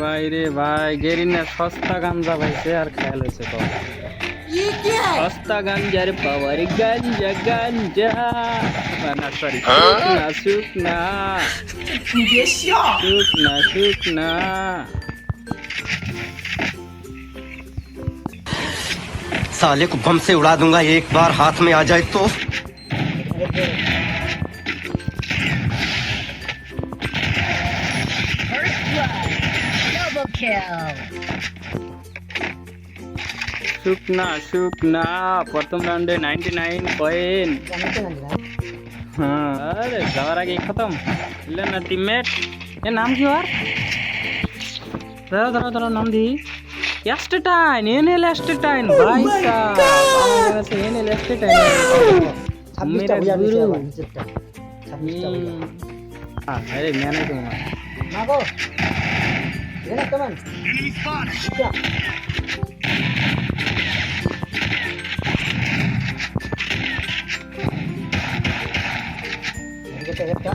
भाई भाई गेरी ने सस्ता गंजा भाई से यार खा से तो ये क्या है सस्ता गंजा रे पावर गंजा गंजा ना सॉरी ना सुखना ये शो सुखना सुखना साले को बम से उड़ा दूँगा एक बार हाथ में आ जाए तो। শুকনা শুকনা প্রথম রাউন্ডে নাইনটি নাইন পয়েন্ট হ্যাঁ আরে যাওয়ার আগে খতম। বুঝলেন না টিমমেট এ নাম কি ওর? ধরো ধরো ধরো নাম দি। এনে ভাই সাহেব আমার কাছে এনে মেরা গুরু। আবার নিচেরটা ছাব্বিশটা বুঝা হুম। আহ, আরে মেনে তোমার না গো এখানে কেমন আচ্ছা এদিকে একটা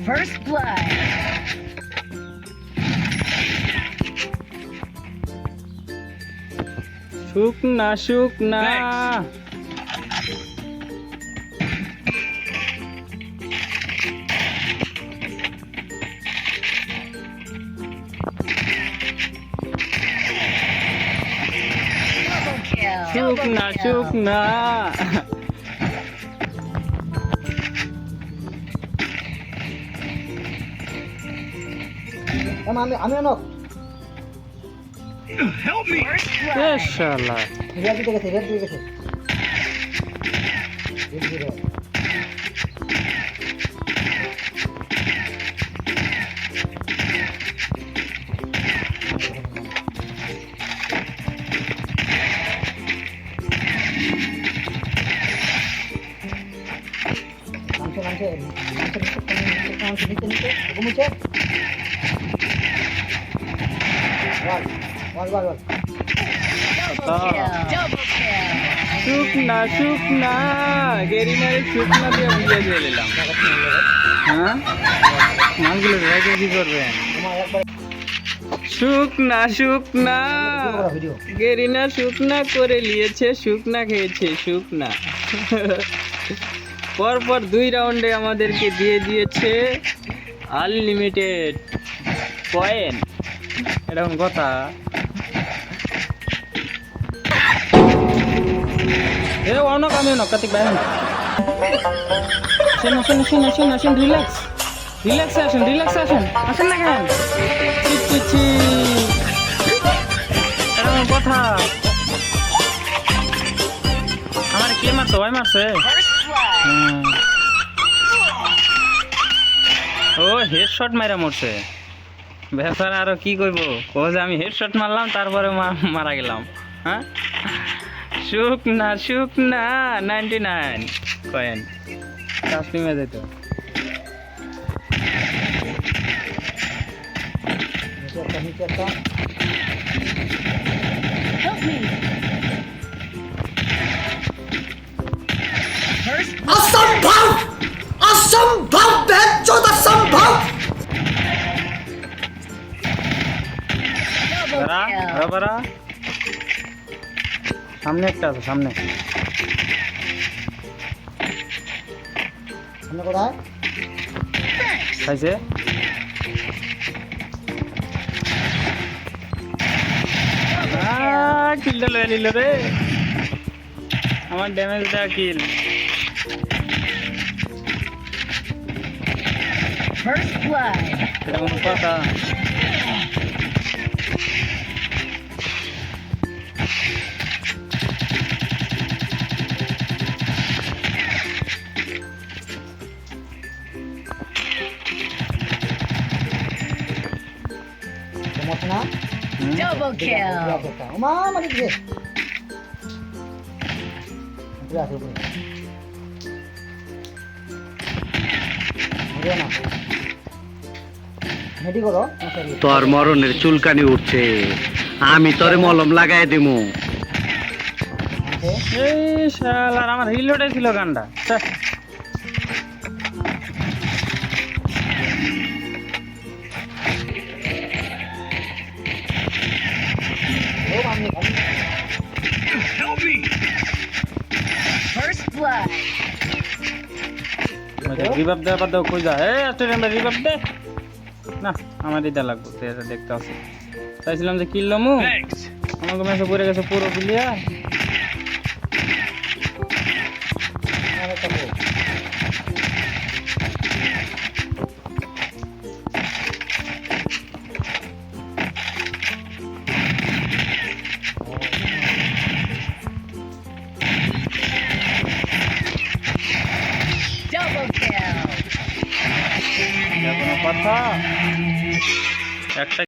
First blood. শুকনা শুকনা শুকনা শুকনা চুক আমি আমি অনক First এ blood. শালা। রেড গেছে গেছে। শুকনা শুকনা গেরিনারে শুকনা দিয়ে বুঝিয়ে দিয়ে দিলাম। হ্যাঁ? রেখে কি করবেন শুকনা শুকনা গেরিনা শুকনা করে নিয়েছে শুকনা খেয়েছে শুকনা পরপর দুই রাউন্ডে আমাদেরকে দিয়ে দিয়েছে আনলিমিটেড পয়েন্ট এরকম কথা। এ অনক আমি অনক কাতিক ভাই আসেন। আসেন আসেন আসেন আসেন রিল্যাক্স রিল্যাক্সে আসেন রিল্যাক্সে আসেন। আসেন না কেন? ছি এরকম কথা। আমার কে মারতো ভাই মারছে। ও হেডশট মারা মরছে। বেচারা আরও কি করব ও যে আমি হেডশট মারলাম, তারপরে মারা গেলাম। হ্যাঁ? শুকনা শুকনা নাইনটি নাইন কয়েন। কাস্টিমে যেত একটা সামনে একটা আছে সামনে। সামনে কোথায়? খাইছে কিলটা লয়ে নিল রে। আমার ড্যামেজটা কিল। First blood. Double kill. তোর মরণের চুলকানি উঠছে। আমি তোরে মলম লাগাই দিমু। এই শালার আমার রিলোডে ছিল গানটা। রিভাব দেওয়ার পর কই যা? এই আমরা রিভাব দে। না আমার এটা লাগবে এটা দেখতে আছে চাইছিলাম যে কিনলামু আমাকে মেসে পড়ে গেছে পুরো প্লেয়ার একটা